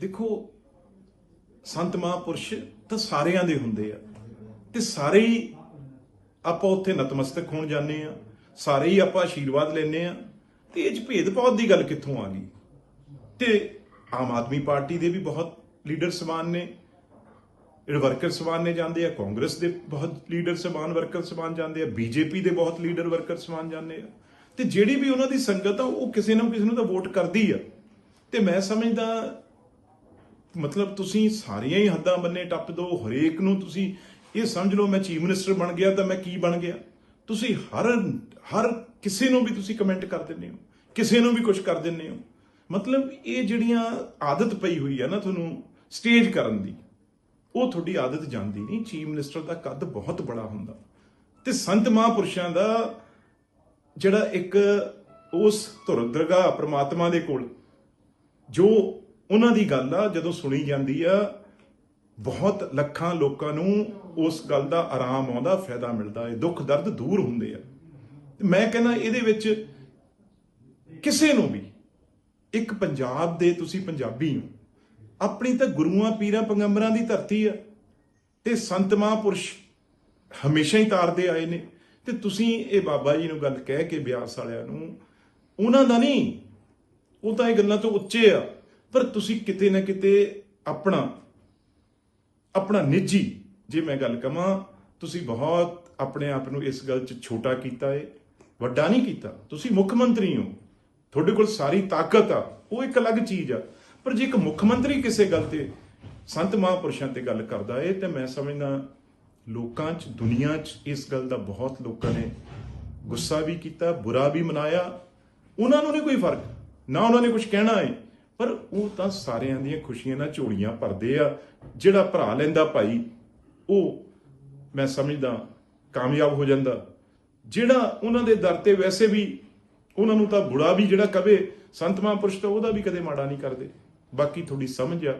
ਦੇਖੋ, ਸੰਤ ਮਹਾਂਪੁਰਸ਼ ਤਾਂ ਸਾਰਿਆਂ ਦੇ ਹੁੰਦੇ ਆ। ਤੇ ਸਾਰੇ ਹੀ ਆਪਾਂ ਉੱਥੇ ਨਤਮਸਤਕ ਹੋਣ ਜਾਂਦੇ ਆ, ਸਾਰੇ ਹੀ ਆਪਾਂ ਆਸ਼ੀਰਵਾਦ ਲੈਣੇ ਆ। ਤੇ ਇਹ ਚ ਭੇਦਭਾਵ ਦੀ ਗੱਲ ਕਿੱਥੋਂ ਆ ਗਈ? ਤੇ ਆਮ ਆਦਮੀ ਪਾਰਟੀ ਦੇ ਵੀ ਬਹੁਤ ਲੀਡਰ ਸਮਾਨ ਨੇ ਜਿਹੜੇ ਵਰਕਰ ਸਮਾਨ ਨੇ ਜਾਂਦੇ ਆ, ਕਾਂਗਰਸ ਦੇ ਬਹੁਤ ਲੀਡਰ ਸਮਾਨ ਵਰਕਰ ਸਮਾਨ ਜਾਂਦੇ ਆ, ਬੀਜੇਪੀ ਦੇ ਬਹੁਤ ਲੀਡਰ ਵਰਕਰ ਸਮਾਨ ਜਾਂਦੇ ਆ। ਤੇ ਜਿਹੜੀ ਵੀ ਉਹਨਾਂ ਦੀ ਸੰਗਤ ਆ, ਉਹ ਕਿਸੇ ਨਾ ਕਿਸੇ ਨੂੰ ਤਾਂ ਵੋਟ ਕਰਦੀ ਆ। ਤੇ ਮੈਂ ਸਮਝਦਾ ਮਤਲਬ ਤੁਸੀਂ ਸਾਰੀਆਂ ਹੀ ਹੱਦਾਂ ਬੰਨੇ ਟੱਪ ਦੋ, ਹਰੇਕ ਨੂੰ ਤੁਸੀਂ ਇਹ ਸਮਝ ਲਓ, ਮੈਂ ਚੀਫ ਮਿਨਿਸਟਰ ਬਣ ਗਿਆ ਤਾਂ ਮੈਂ ਕੀ ਬਣ ਗਿਆ। ਤੁਸੀਂ ਹਰ ਹਰ ਕਿਸੇ ਨੂੰ ਵੀ ਤੁਸੀਂ ਕਮੈਂਟ ਕਰ ਦਿੰਦੇ ਹੋ, ਕਿਸੇ ਨੂੰ ਵੀ ਕੁਝ ਕਰ ਦਿੰਦੇ ਹੋ। ਮਤਲਬ ਇਹ ਜਿਹੜੀਆਂ ਆਦਤ ਪਈ ਹੋਈ ਹੈ ਨਾ ਤੁਹਾਨੂੰ ਸਟੇਜ ਕਰਨ ਦੀ, ਉਹ ਤੁਹਾਡੀ ਆਦਤ ਜਾਂਦੀ ਨਹੀਂ। ਚੀਫ ਮਿਨਿਸਟਰ ਦਾ ਕੱਦ ਬਹੁਤ ਬੜਾ ਹੁੰਦਾ। ਤੇ ਸੰਤ ਮਹਾਂਪੁਰਸ਼ਾਂ ਦਾ ਜਿਹੜਾ ਇੱਕ ਉਸ ਧੁਰ ਦਰਗਾਹ ਪ੍ਰਮਾਤਮਾ ਦੇ ਕੋਲ, ਜੋ ਉਹਨਾਂ ਦੀ ਗੱਲ ਆ, ਜਦੋਂ ਸੁਣੀ ਜਾਂਦੀ ਆ, ਬਹੁਤ ਲੱਖਾਂ ਲੋਕਾਂ ਨੂੰ ਉਸ ਗੱਲ ਦਾ ਆਰਾਮ ਆਉਂਦਾ, ਫਾਇਦਾ ਮਿਲਦਾ ਹੈ ਦੁੱਖ ਦਰਦ ਦੂਰ ਹੁੰਦੇ ਆ। ਮੈਂ ਕਹਿੰਦਾ ਇਹਦੇ ਵਿੱਚ ਕਿਸੇ ਨੂੰ ਵੀ, ਇੱਕ ਪੰਜਾਬ ਦੇ ਤੁਸੀਂ ਪੰਜਾਬੀ ਹੋ, ਆਪਣੀ ਤਾਂ ਗੁਰੂਆਂ, ਪੀਰਾਂ, ਪੈਗੰਬਰਾਂ ਦੀ ਧਰਤੀ ਆ, ਤੇ ਸੰਤ ਮਹਾਂਪੁਰਸ਼ ਹਮੇਸ਼ਾ ਹੀ ਤਾਰਦੇ ਆਏ ਨੇ। ਤੇ ਤੁਸੀਂ ਇਹ ਬਾਬਾ ਜੀ ਨੂੰ ਗੱਲ ਕਹਿ ਕੇ ਬਿਆਸ ਵਾਲਿਆਂ ਨੂੰ, ਉਹਨਾਂ ਦਾ ਨਹੀਂ, ਉਹ ਤਾਂ ਇਹ ਗੱਲਾਂ ਤੋਂ ਉੱਚੇ ਆ। ਪਰ ਤੁਸੀਂ ਕਿਤੇ ਨਾ ਕਿਤੇ ਆਪਣਾ ਆਪਣਾ ਨਿੱਜੀ, ਜੇ ਮੈਂ ਗੱਲ ਕਵਾਂ, ਤੁਸੀਂ ਬਹੁਤ ਆਪਣੇ ਆਪ ਨੂੰ ਇਸ ਗੱਲ 'ਚ ਛੋਟਾ ਕੀਤਾ ਏ, ਵੱਡਾ ਨਹੀਂ ਕੀਤਾ। ਤੁਸੀਂ ਮੁੱਖ ਮੰਤਰੀ ਹੋ। ਤੁਹਾਡੇ ਕੋਲ ਸਾਰੀ ਤਾਕਤ ਆ। ਉਹ ਇੱਕ ਅਲੱਗ ਚੀਜ਼ ਆ। ਪਰ ਜੇ ਇੱਕ ਮੁੱਖ ਮੰਤਰੀ ਕਿਸੇ ਗੱਲ ਤੇ, ਸੰਤ ਮਹਾਂਪੁਰਸ਼ਾਂ ਤੇ ਗੱਲ ਕਰਦਾ ਏ, ਤੇ ਮੈਂ ਸਮਝਦਾ ਲੋਕਾਂ 'ਚ, ਦੁਨੀਆ 'ਚ ਇਸ ਗੱਲ ਦਾ ਬਹੁਤ ਲੋਕਾਂ ਨੇ ਗੁੱਸਾ ਵੀ ਕੀਤਾ, ਬੁਰਾ ਵੀ ਮਨਾਇਆ। ਉਹਨਾਂ ਨੂੰ ਨਹੀਂ ਕੋਈ ਫ਼ਰਕ। ਨਾ ਉਹਨਾਂ ਨੇ ਕੁਝ ਕਹਿਣਾ ਏ। ਪਰ ਉਹ ਤਾਂ ਸਾਰਿਆਂ ਦੀਆਂ ਖੁਸ਼ੀਆਂ ਨਾਲ ਝੋਲੀਆਂ ਭਰਦੇ ਆ। ਜਿਹੜਾ ਭਰਾ ਲੈਂਦਾ ਭਾਈ, ਉਹ ਮੈਂ ਸਮਝਦਾ ਕਾਮਯਾਬ ਹੋ ਜਾਂਦਾ। ਜਿਹੜਾ ਉਹਨਾਂ ਦੇ ਦਰ ਤੇ ਵੈਸੇ ਵੀ ਉਹਨਾਂ ਨੂੰ ਤਾਂ ਬੁੜਾ ਵੀ ਜਿਹੜਾ ਕਵੇ, ਸੰਤ ਮਹਾਂਪੁਰਸ਼ ਤਾਂ ਉਹਦਾ ਵੀ ਕਦੇ ਮਾੜਾ ਨਹੀਂ ਕਰਦੇ। ਬਾਕੀ ਤੁਹਾਡੀ ਸਮਝ ਆ,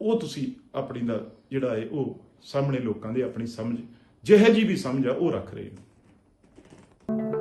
ਉਹ ਤੁਸੀਂ ਆਪਣੀ ਦਾ ਜਿਹੜਾ ਹੈ, ਉਹ ਸਾਹਮਣੇ ਲੋਕਾਂ ਦੇ ਆਪਣੀ ਸਮਝ, ਜਿਹੇ ਜੀ ਵੀ ਸਮਝ ਆ, ਉਹ ਰੱਖ ਰਹੇ ਹੋ।